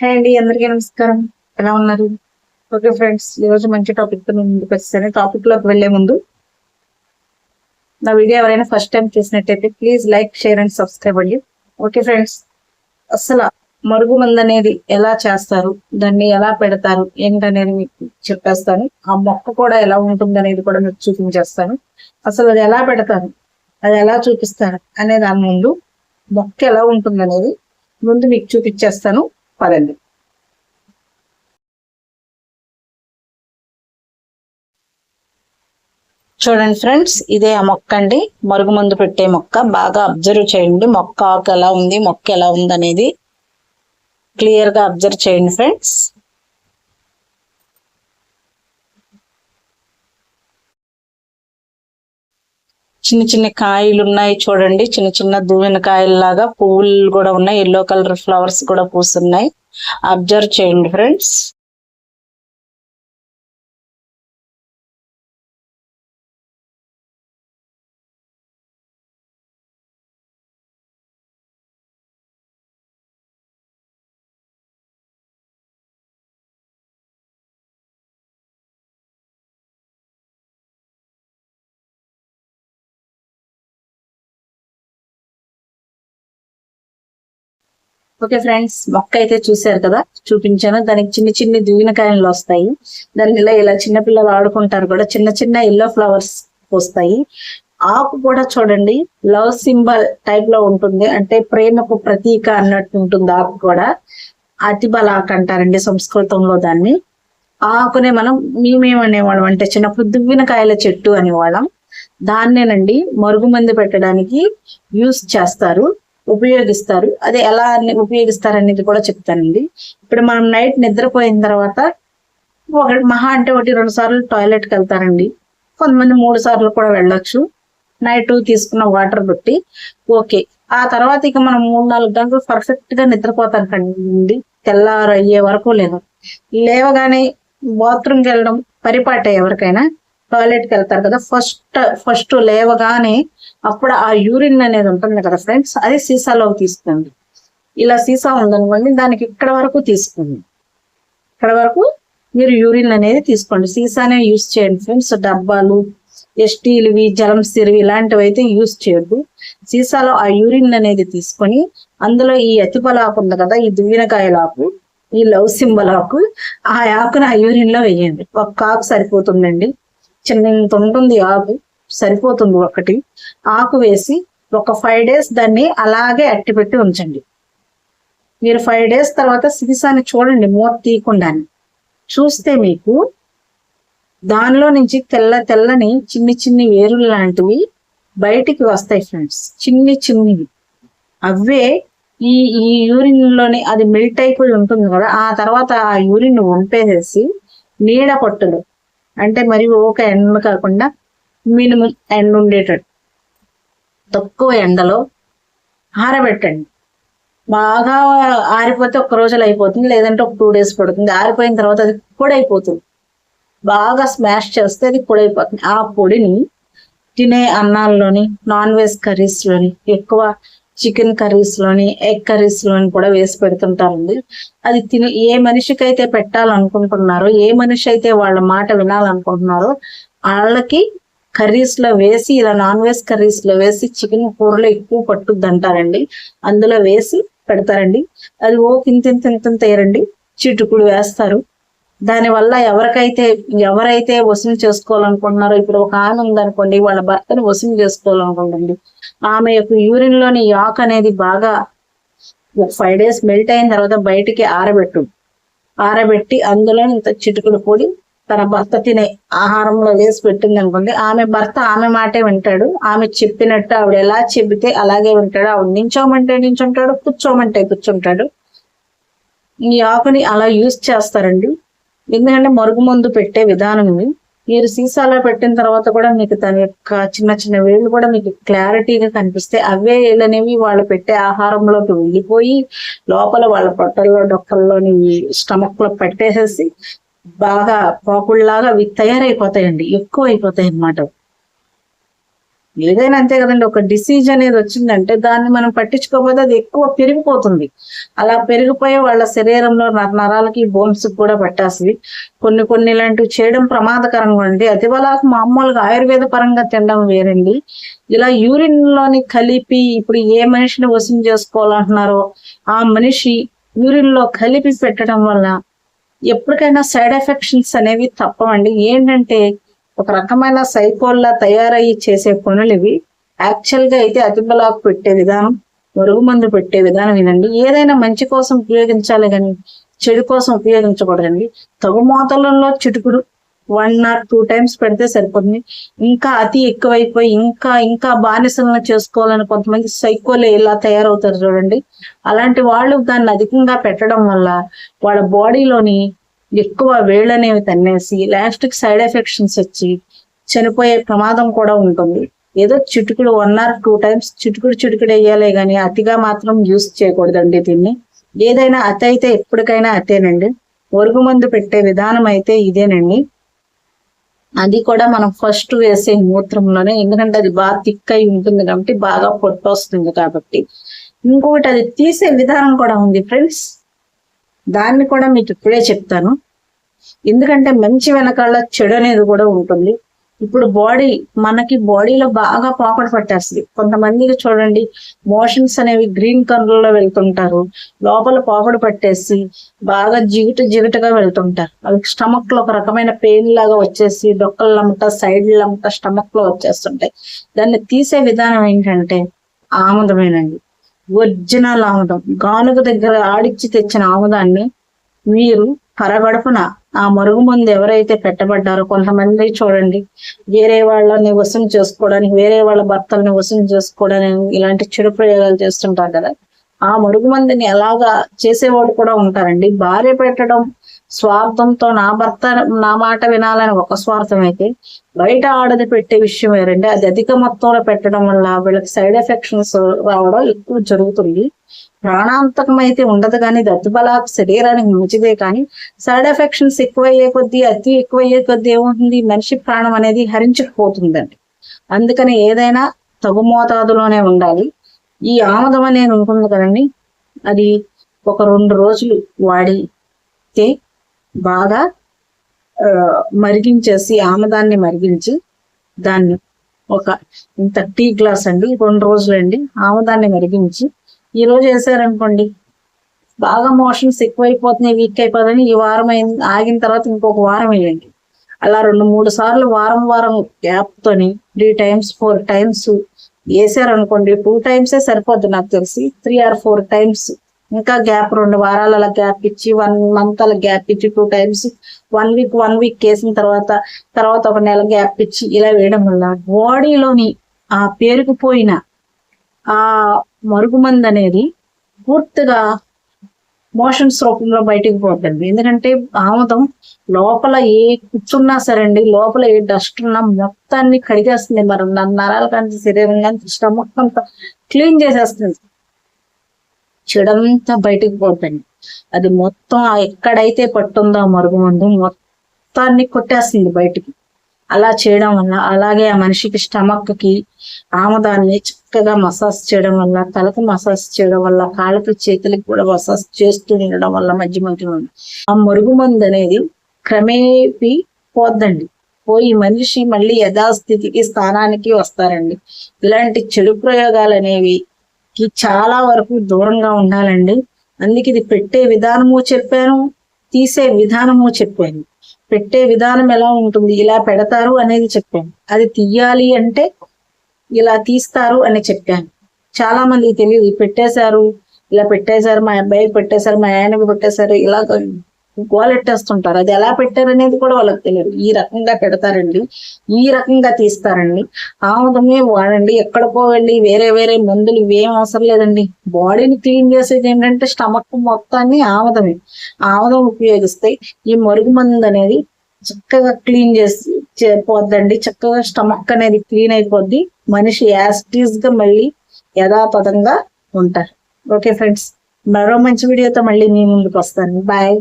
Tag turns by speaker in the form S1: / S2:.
S1: Hi అండి అందరికీ నమస్కారం. ఎలా ఉన్నారు? ఓకే ఫ్రెండ్స్ ఈరోజు మంచి టాపిక్తో నేను ముందుకు వచ్చేసాను. టాపిక్లోకి వెళ్ళే ముందు నా వీడియో ఎవరైనా ఫస్ట్ టైం చూసినట్టయితే please like share and subscribe అండి. ఓకే ఫ్రెండ్స్ అసలు మరుగు మందు అనేది ఎలా చేస్తారు? దాన్ని ఎలా పెడతారు? ఏంటనేది మీకు చెప్పేస్తాను. ఆ మొక్క కూడా ఎలా ఉంటుంది అనేది కూడా మీకు చూపించేస్తాను. అసలు అది ఎలా పెడతాను అది ఎలా చూపిస్తారు? అనే దాని ముందు మొక్క ఎలా ఉంటుంది అనేది ముందు మీకు చూపించేస్తాను. పదండి. చూడండి ఫ్రెండ్స్ ఇదే ఆ మొక్క అండి. మరుగు మందు పెట్టే మొక్క. బాగా అబ్జర్వ్ చేయండి. మొక్క ఆకు ఎలా ఉంది మొక్క ఎలా ఉంది అనేది క్లియర్గా అబ్జర్వ్ చేయండి ఫ్రెండ్స్. చిన్న చిన్న కాయలు ఉన్నాయి చూడండి. చిన్న చిన్న దువ్వెన కాయల్లాగా పువ్వులు కూడా ఉన్నాయి. ఎల్లో కలర్ ఫ్లవర్స్ కూడా పూస్తున్నాయి. అబ్జర్వ్ చేయండి ఫ్రెండ్స్ ఓకే ఫ్రెండ్స్ మొక్క అయితే చూసారు కదా? చూపించాను. దానికి చిన్న చిన్న దువ్వినకాయలు వస్తాయి. దానికి ఇలా ఇలా చిన్న పిల్లలు ఆడుకుంటారు కూడా. చిన్న చిన్న ఎల్లో ఫ్లవర్స్ వస్తాయి. ఆకు కూడా చూడండి. లవ్ సింబల్ టైప్లో ఉంటుంది. అంటే ప్రేమకు ప్రతీక అన్నట్టు ఉంటుంది ఆకు కూడా. అతిబల ఆకు అంటారండి సంస్కృతంలో దాన్ని. ఆకునే మనం మేమేమనేవాళ్ళం అంటే చిన్నప్పుడు దువ్వినకాయల చెట్టు అనేవాళ్ళం. దాన్నేనండి మరుగుమంది పెట్టడానికి యూస్ చేస్తారు. ఉపయోగిస్తారు. అది ఎలా ఉపయోగిస్తారు అనేది కూడా చెప్తానండి. ఇప్పుడు మనం నైట్ నిద్రపోయిన తర్వాత ఒక మహా అంటే ఒకటి రెండు సార్లు టాయిలెట్కి వెళ్తారండి. కొంతమంది మూడు సార్లు కూడా వెళ్ళొచ్చు. నైట్ తీసుకున్న వాటర్ బట్టి ఓకే. ఆ తర్వాత ఇక మనం మూడు నాలుగు గంటలు పర్ఫెక్ట్గా నిద్రపోతాం కండి తెల్లారు అయ్యే వరకు లేదు. లేవగానే బాత్రూమ్కి వెళ్ళడం పరిపాటే ఎవరికైనా. టాయిలెట్కి వెళ్తారు కదా ఫస్ట్ ఫస్ట్ లేవగానే అప్పుడు ఆ యూరిన్ అనేది ఉంటుంది కదా ఫ్రెండ్స్ అది సీసాలోకి తీసుకోండి ఇలా సీసా ఉందనుకోండి దానికి ఇక్కడ వరకు తీసుకోండి. ఇక్కడ వరకు మీరు యూరిన్ అనేది తీసుకోండి. సీసానే యూస్ చేయండి ఫ్రెండ్స్ డబ్బాలు ఎస్టీలువి జలం సిరివి ఇలాంటివి అయితే యూస్ చేయొద్దు. సీసాలో ఆ యూరిన్ అనేది తీసుకొని అందులో ఈ అతిపలాకు ఉంది కదా ఈ దువ్వినకాయలాకు ఈ లవ్ సింబల్ ఆకు ఆ ఆకును ఆ యూరిన్లో వేయండి. ఒక్క ఆకు సరిపోతుందండి. చిన్న ఇంత ఉంటుంది ఆకు. సరిపోతుంది ఒకటి. ఆకు వేసి ఒక ఫైవ్ డేస్ దాన్ని అలాగే అట్టిపెట్టి ఉంచండి. మీరు ఫైవ్ డేస్ తర్వాత సీసాని చూడండి మూత తీయకుండా చూస్తే మీకు దానిలో నుంచి తెల్ల తెల్లని చిన్ని చిన్ని వేరులు లాంటివి బయటికి వస్తాయి ఫ్రెండ్స్ చిన్ని చిన్నివి. అవే ఈ ఈ యూరిన్లోని అది మిల్ట్ అయిపోయి ఉంటుంది కదా ఆ తర్వాత ఆ యూరిన్ వంపేసేసి నీడ పట్టులు అంటే మరి ఒక ఎండ కాకుండా మినిమం ఎండ ఉండేటట్టు. తక్కువ ఎండలో ఆరబెట్టండి. బాగా ఆరిపోతే ఒక్క రోజులు అయిపోతుంది లేదంటే ఒక టూ డేస్ పడుతుంది. ఆరిపోయిన తర్వాత అది పొడైపోతుంది అయిపోతుంది. బాగా స్మాష్ చేస్తే అది పొడైపోతుంది అయిపోతుంది. ఆ పొడిని తినే అన్నాల్లోని నాన్ వెజ్ కర్రీస్లోని ఎక్కువ చికెన్ కర్రీస్లోని ఎగ్ కర్రీస్లోని కూడా వేసి పెడుతుంటారండి. అది తిని ఏ మనిషికి అయితే పెట్టాలనుకుంటున్నారో ఏ మనిషి అయితే వాళ్ళ మాట వినాలనుకుంటున్నారో వాళ్ళకి కర్రీస్లో వేసి ఇలా నాన్ వెజ్ కర్రీస్లో వేసి చికెన్ కూరలో ఎక్కువ పట్టుద్ది అంటారండి. అందులో వేసి పెడతారండి. అది ఓ ఇంత ఇంత ఇంత తేరండి చిటుకుడు వేస్తారు. దాని వల్ల ఎవరికైతే ఎవరైతే వసూలు చేసుకోవాలనుకుంటున్నారో ఇప్పుడు ఒక ఆమె ఉందనుకోండి వాళ్ళ భర్తను వసూలు చేసుకోవాలనుకుంటుంది ఆమె యొక్క యూరిన్లోని యాక్ అనేది బాగా ఫైవ్ డేస్ మెల్ట్ అయిన తర్వాత బయటికి ఆరబెట్టు ఆరబెట్టి అందులో ఇంత చిటుకుడు పొడి తన భర్త తినే ఆహారంలో వేసి పెట్టింది అనుకోండి. ఆమె భర్త ఆమె మాటే వింటాడు. ఆమె చెప్పినట్టు ఆవిడ ఎలా చెబితే అలాగే వింటాడు. ఆవిడ నించోమంటే నించుంటాడు కూర్చోమంటే కూర్చుంటాడు. ఈ ఆకుని అలా యూజ్ చేస్తారండి. ఎందుకంటే మరుగు మందు పెట్టే విధానం ఇది. మీరు సీసాలో పెట్టిన తర్వాత కూడా మీకు తన యొక్క చిన్న చిన్న వేళ్ళు కూడా మీకు క్లారిటీగా కనిపిస్తాయి అవే వేళ్ళు అనేవి వాళ్ళు పెట్టే ఆహారంలోకి వెళ్ళిపోయి లోపల వాళ్ళ పొట్టల్లో డొక్కల్లోని స్టమక్లో పెట్టేసేసి బాగా పోకుల్లాగా అవి తయారైపోతాయండి. ఎక్కువ అయిపోతాయి అన్నమాట ఏదైనా అంతే కదండి. ఒక డిసీజ్ అనేది వచ్చిందంటే దాన్ని మనం పట్టించుకోకపోతే అది ఎక్కువ పెరిగిపోతుంది. అలా పెరిగిపోయి వాళ్ళ శరీరంలో నరాలకి బోన్స్ కూడా పట్టేస్తుంది కొన్ని కొన్ని ఇలాంటివి చేయడం ప్రమాదకరంగా ఉంది అతివలాకు మామూలుగా ఆయుర్వేద పరంగా తినడం వేరండి. ఇలా యూరిన్లోని కలిపి ఇప్పుడు ఏ మనిషిని వసం చేసుకోవాలంటున్నారో ఆ మనిషి యూరిన్లో కలిపి పెట్టడం వల్ల ఎప్పటికైనా సైడ్ ఎఫెక్షన్స్ అనేవి తప్పవండి. ఏంటంటే ఒక రకమైన సైకోల్లా తయారయ్యి చేసే పనులు ఇవి. యాక్చువల్గా అయితే అతిబలాకు పెట్టే విధానం మరుగు మందు పెట్టే విధానం ఇదండి. ఏదైనా మంచి కోసం ఉపయోగించాలి కానీ చెడు కోసం ఉపయోగించకూడదండి. తగు మోతాదులలో చిటుకుడు వన్ ఆర్ టూ టైమ్స్ పెడితే సరిపోతుంది. ఇంకా అతి ఎక్కువైపోయి ఇంకా ఇంకా బానిసలను చేసుకోవాలని కొంతమంది సైకోలే ఇలా తయారవుతారు చూడండి. అలాంటి వాళ్ళు దాన్ని అధికంగా పెట్టడం వల్ల వాళ్ళ బాడీలోని ఎక్కువ వేళ్ళనేవి తన్నేసి లాస్ట్కి సైడ్ ఎఫెక్షన్స్ వచ్చి చనిపోయే ప్రమాదం కూడా ఉంటుంది. ఏదో చిటుకుడు వన్ ఆర్ టూ టైమ్స్ చిటుకుడు చిటుకుడు వేయాలే కానీ అతిగా మాత్రం యూస్ చేయకూడదండి దీన్ని. ఏదైనా అతి అయితే ఎప్పటికైనా అతేనండి. ఒరుగు మందు పెట్టే విధానం అయితే ఇదేనండి. అది కూడా మనం ఫస్ట్ వేసే మూత్రంలోనే ఎందుకంటే అది బాగా థిక్ అయి ఉంటుంది కాబట్టి బాగా పొట్టు వస్తుంది కాబట్టి. ఇంకొకటి అది తీసే విధానం కూడా ఉంది ఫ్రెండ్స్ దాన్ని కూడా మీకు ఇప్పుడే చెప్తాను. ఎందుకంటే మంచి వెనకాల చెడు అనేది కూడా ఉంటుంది. ఇప్పుడు బాడీ మనకి బాడీలో బాగా పాకడ పట్టేస్తుంది. కొంతమందికి చూడండి మోషన్స్ అనేవి గ్రీన్ కలర్లో వెళ్తుంటారు. లోపల పాకడ పట్టేసి బాగా జిగుట జిగుటగా వెళ్తుంటారు. వాళ్ళకి స్టమక్లో ఒక రకమైన పెయిన్ లాగా వచ్చేసి డొక్కలమ్మట సైడ్లమ్మట స్టమక్లో వచ్చేస్తుంటాయి. దాన్ని తీసే విధానం ఏంటంటే ఆముదమేనండి. ఒరిజినల్ ఆముదం. గానుగ దగ్గర ఆడిచ్చి తెచ్చిన ఆముదాన్ని మీరు పరగడుపున ఆ మరుగు మందు ఎవరైతే పెట్టబడ్డారో కొంతమంది చూడండి. వేరే వాళ్ళని వసం చేసుకోవడానికి వేరే వాళ్ళ భర్తల్ని వసం చేసుకోవడానికి ఇలాంటి చెడు ప్రయోగాలు చేస్తుంటారు కదా. ఆ మరుగు మందిని ఎలాగా చేసేవాడు కూడా ఉంటారండి. భార్య పెట్టడం స్వార్థంతో నా భర్త నా మాట వినాలని ఒక స్వార్థం అయితే బయట ఆడది పెట్టే విషయం ఏంటంటే అది అధిక మొత్తంలో పెట్టడం వల్ల వీళ్ళకి సైడ్ ఎఫెక్షన్స్ రావడం ఎక్కువ జరుగుతుంది. ప్రాణాంతకం అయితే ఉండదు కానీ దద్దుబలా శరీరానికి మంచిదే కానీ సైడ్ ఎఫెక్షన్స్ ఎక్కువయ్యే కొద్దీ అతి ఎక్కువయ్యే కొద్దీ ఏముంటుంది? మనిషి ప్రాణం అనేది హరించుకుపోతుందండి అందుకని ఏదైనా తగు మోతాదులోనే ఉండాలి. ఈ ఆమదం అనేది ఉంటుంది కదండి. అది ఒక రెండు రోజులు వాడితే బాగా మరిగించేసి ఆమదాన్ని మరిగించి దాన్ని ఒక ఇంత టీ గ్లాస్ అండి రెండు రోజులండి ఆమదాన్ని మరిగించి. ఈ రోజు వేసారనుకోండి బాగా మోషన్స్ ఎక్కువైపోతున్నాయి వీక్ అయిపోతుంది ఈ వారం అయిన ఆగిన తర్వాత ఇంకొక వారం వేయండి. అలా రెండు మూడు సార్లు వారం వారం గ్యాప్తోని త్రీ టైమ్స్ ఫోర్ టైమ్స్ వేసారనుకోండి టూ టైమ్సే సరిపోద్ది నాకు తెలిసి త్రీ ఆర్ ఫోర్ టైమ్స్ ఇంకా గ్యాప్ రెండు వారాలు అలా గ్యాప్ ఇచ్చి వన్ మంత్ అలా గ్యాప్ ఇచ్చి two times one week one week వేసిన తర్వాత తర్వాత ఒక నెల గ్యాప్ ఇచ్చి ఇలా వేయడం వల్ల బాడీలోని ఆ పేరుకుపోయిన ఆ మరుగుమంది అనేది పూర్తిగా మోషన్స్ రూపంలో బయటికి పోతుంది. ఎందుకంటే ఆముదం లోపల ఏ కూర్చున్నా సరే అండి లోపల ఏ డస్ట్ ఉన్నా మొత్తాన్ని కడిగేస్తుంది. మరి నరాలు కానీ శరీరం కానీ స్టమక్ అంతా క్లీన్ చేసేస్తుంది. చెడంతా బయటకు పోతుంది అది మొత్తం ఎక్కడైతే పట్టుందో మరుగు ఉందో మొత్తాన్ని కొట్టేస్తుంది బయటికి. అలా చేయడం వల్ల అలాగే ఆ మనిషికి స్టమక్కి ఆమదాన్ని చక్కగా మసాజ్ చేయడం వల్ల తలకు మసాజ్ చేయడం వల్ల కాళ్ళకి చేతులకి కూడా మసాజ్ చేస్తూ ఉండడం వల్ల మధ్య మధ్యలో ఆ మరుగు మందు అనేది క్రమేపీ పోద్దండి. పోయి మనిషి మళ్ళీ యథాస్థితికి స్థానానికి వస్తారండి. ఇలాంటి చెడు ప్రయోగాలు అనేవి కి చాలా వరకు దూరంగా ఉండాలండి. అందుకే ఇది పెట్టే విధానము చెప్పాను తీసే విధానము చెప్పాను. పెట్టే విధానం ఎలా ఉంటుంది ఇలా పెడతారు అనేది చెప్పాను. అది తీయాలి అంటే ఇలా తీస్తారు అని చెప్పాను. చాలా మందికి తెలియదు పెట్టేశారు ఇలా పెట్టేశారు మా అబ్బాయి పెట్టేశారు మా ఆయనకి పెట్టేశారు ఇలా గోలెట్టేస్తుంటారు అది ఎలా పెట్టారనేది కూడా వాళ్ళకి తెలియదు. ఈ రకంగా పెడతారండి. ఈ రకంగా తీస్తారండి. ఆముదమే వాడండి. ఎక్కడికో వెళ్ళి వేరే వేరే మందులు ఇవేం అవసరం లేదండి. బాడీని క్లీన్ చేసేది ఏంటంటే స్టమక్ మొత్తాన్ని ఆముదమే ఆముదం ఉపయోగిస్తే ఈ మరుగు మందు అనేది చక్కగా క్లీన్ చేసి పోద్దండి చక్కగా స్టమక్ అనేది క్లీన్ అయిపోద్ది. మనిషి యాస్టీస్గా మళ్ళీ యథాతథంగా ఉంటారు. ఓకే ఫ్రెండ్స్ మరో మంచి వీడియోతో మళ్ళీ మీ ముందుకు వస్తాను. బాయ్.